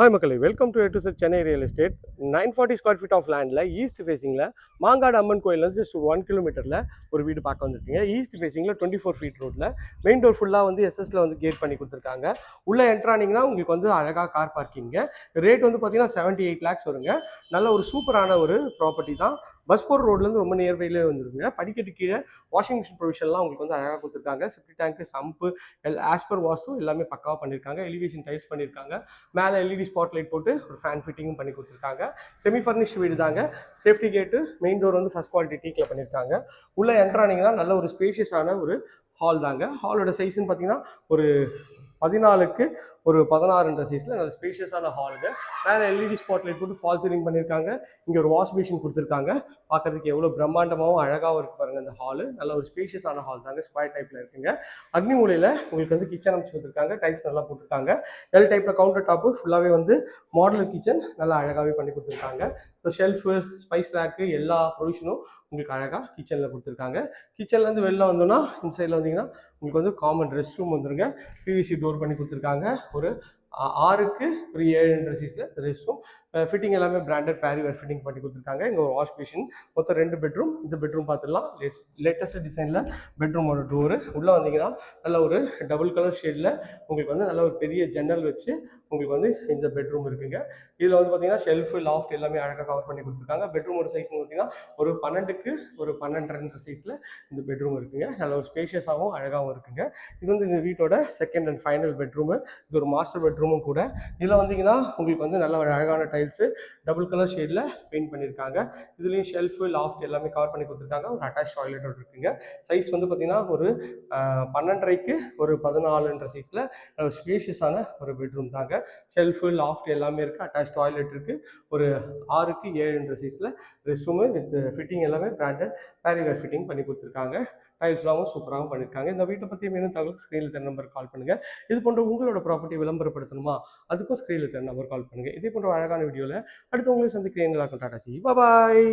Hi மக்களே. Welcome to A to Chennai real estate nine forty square feet of லேண்டில் east ஃபேஸிங்கில் மாங்காடு அம்மன் கோயிலேருந்து just one கிலோமீட்டரில் ஒரு வீடு பார்க்க வந்திருக்கீங்க. ஈஸ்ட் ஃபேஸிங்கில் டுவெண்ட்டி ஃபோர் ஃபீட் ரோட்டில் மெயின் டோர் ஃபுல்லாக வந்து எஸ்எஸ்ல வந்து கேட் பண்ணி கொடுத்துருக்காங்க. உள்ளே என்ட்ரானிங்கன்னா உங்களுக்கு வந்து அழகாக கார் பார்க்கிங்க ரேட் வந்து பார்த்தீங்கன்னா செவன்ட்டி எயிட் லேக்ஸ் வருங்க. நல்ல ஒரு சூப்பரான ஒரு ப்ராப்பர்ட்டி தான். பஸ்போர் ரோட்லேருந்து ரொம்ப நியர்பைலே வந்துருங்க. படிக்கட்டு கீழே வாஷிங் மிஷின் ப்ரொவிஷன்லாம் உங்களுக்கு வந்து அழகாக கொடுத்துருக்காங்க. செப்டி டேங்க்கு சம்பு எல் ஆஸ்பர் வாஸ்து எல்லாமே பக்காவாக பண்ணியிருக்காங்க எலிவேஷன் டைல்ஸ் பண்ணியிருக்காங்க மேலே எல்இடி ஸ்பாட் லைட் போட்டு ஒரு ஃபேன் ஃபிட்டிங்கும் பண்ணி கொடுத்துருக்காங்க. செமி ஃபர்னிஷ் வீடு தாங்க. சேஃப்டி கேட்டு மெயின் டோர் வந்து ஃபஸ்ட் குவாலிட்டி டீக்கில் பண்ணியிருக்காங்க உள்ளே என்ட்ரானிங்கன்னா நல்ல ஒரு ஸ்பேஷியஸான ஒரு ஹால் தாங்க. ஹாலோட சைஸ்ன்னு பார்த்தீங்கன்னா ஒரு பதினாலுக்கு ஒரு பதினாறுன்ற சைஸில் நல்ல ஸ்பேஷியஸான ஹாலுங்க மேலே எல்இடி ஸ்பாட் லைட் போட்டு ஃபால் சீலிங் பண்ணியிருக்காங்க இங்கே ஒரு வாஷ் மிஷின் கொடுத்துருக்காங்க. பார்க்கறதுக்கு எவ்வளோ பிரம்மாண்டமாகவும் அழகாகவும் இருக்கு பாருங்கள் இந்த ஹாலு நல்ல ஒரு ஸ்பேஷியஸான ஹால் தாங்க ஸ்கொயர் டைப்பில் இருக்குங்க. அக்னி மூலையில் உங்களுக்கு வந்து கிச்சன் அமைச்சு கொடுத்துருக்காங்க. டைல்ஸ் நல்லா போட்டிருக்காங்க. எல் டைப்பில் கவுண்டர் டாப்பு ஃபுல்லாகவே வந்து மாடலர் கிச்சன் நல்லா அழகாகவே பண்ணி கொடுத்துருக்காங்க. ஸோ ஷெல்ஃபு ஸ்பைஸ் ரேக்கு எல்லா ப்ரொவிஷனும் உங்களுக்கு அழகாக கிச்சனில் கொடுத்துருக்காங்க. கிச்சன்லேருந்து வெளில வந்தோன்னா இந்த சைடில் வந்தீங்கன்னா உங்களுக்கு வந்து காமன் ரெஸ்ட் ரூம் வந்துருங்க பிவிசி டோர் பண்ணி கொடுத்துருக்காங்க. ஒரு ஆறுக்கு ஒரு ஏழுன்ற சைஸில் ரெஸ்ட் ரூம் ஃபிட்டிங் எல்லாமே பிராண்டட் பேரிவேர் ஃபிட்டிங் பண்ணி கொடுத்துருக்காங்க. இங்கே ஒரு வாஷ் மிஷின் மொத்தம் ரெண்டு பெட்ரூம் இந்த பெட்ரூம் பார்த்துடலாம் லேட்டஸ்ட் டிசைனில் பெட்ரூமோட டோரு உள்ளே வந்தீங்கன்னா நல்ல ஒரு டபுள் கலர் ஷேடில் உங்களுக்கு வந்து நல்ல ஒரு பெரிய ஜன்னல் வச்சு உங்களுக்கு வந்து இந்த பெட்ரூம் இருக்குங்க. இதில் வந்து பார்த்தீங்கன்னா ஷெல்ஃபு லாஃப்ட் எல்லாமே அழகாக கவர் பண்ணி கொடுத்துருக்காங்க. பெட்ரூமோட சைஸ்னு பார்த்தீங்கன்னா ஒரு பன்னெண்டுக்கு ஒரு பன்னெண்டரை சைஸில் இந்த பெட்ரூம் இருக்குங்க. நல்ல ஒரு ஸ்பேஷியஸாகவும் அழகாகவும் இருக்குங்க. இது வந்து இந்த வீட்டோட செகண்ட் அண்ட் ஃபைனல் பெட்ரூமு இது ஒரு மாஸ்டர் பெட்ரூமும் கூட. இதில் வந்தீங்கன்னா உங்களுக்கு வந்து நல்ல ஒரு அழகான டைல்ஸு டபுள் கலர் ஷேடில் பெயிண்ட் பண்ணியிருக்காங்க இதுலேயும் ஷெல்ஃபு லாஃப்ட் எல்லாமே கவர் பண்ணி கொடுத்துருக்காங்க. ஒரு அட்டாச் டாய்லெட்டோட இருக்குங்க. சைஸ் வந்து பார்த்திங்கன்னா ஒரு பன்னெண்டரைக்கு ஒரு பதினாலுன்ற சைஸில் ஸ்பேஷியஸான ஒரு பெட்ரூம் தாங்க. ஷெல்ஃபு லாஃப்ட் எல்லாமே இருக்குது அட்டாச் டாய்லெட் இருக்குது ஒரு ஆறுக்கு ஏழுன்ற சைஸில் ரெஸ்ட் ரூமு வித் ஃபிட்டிங் எல்லாமே பிராண்டட் பேரிவேர் ஃபிட்டிங் பண்ணி கொடுத்துருக்காங்க. டைல்ஸ்லாவும் சூப்பராகவும் பண்ணியிருக்காங்க இந்த வீட்டை பற்றி மேலும் தகவலுக்கு ஸ்க்ரீனில் தர நம்பர் கால் பண்ணுங்கள் இது போன்ற உங்களோட ப்ராப்பர்ட்டி விளம்பரப்படுத்த பயன்படுத்தணுமா அதுக்கும் ஸ்க்ரீனில் தெரிய நம்பர் கால் பண்ணுங்கள் இதே போன்ற அழகான வீடியோவில் அடுத்து உங்களை சந்திக்கிறேன். டாடா சி. பாய்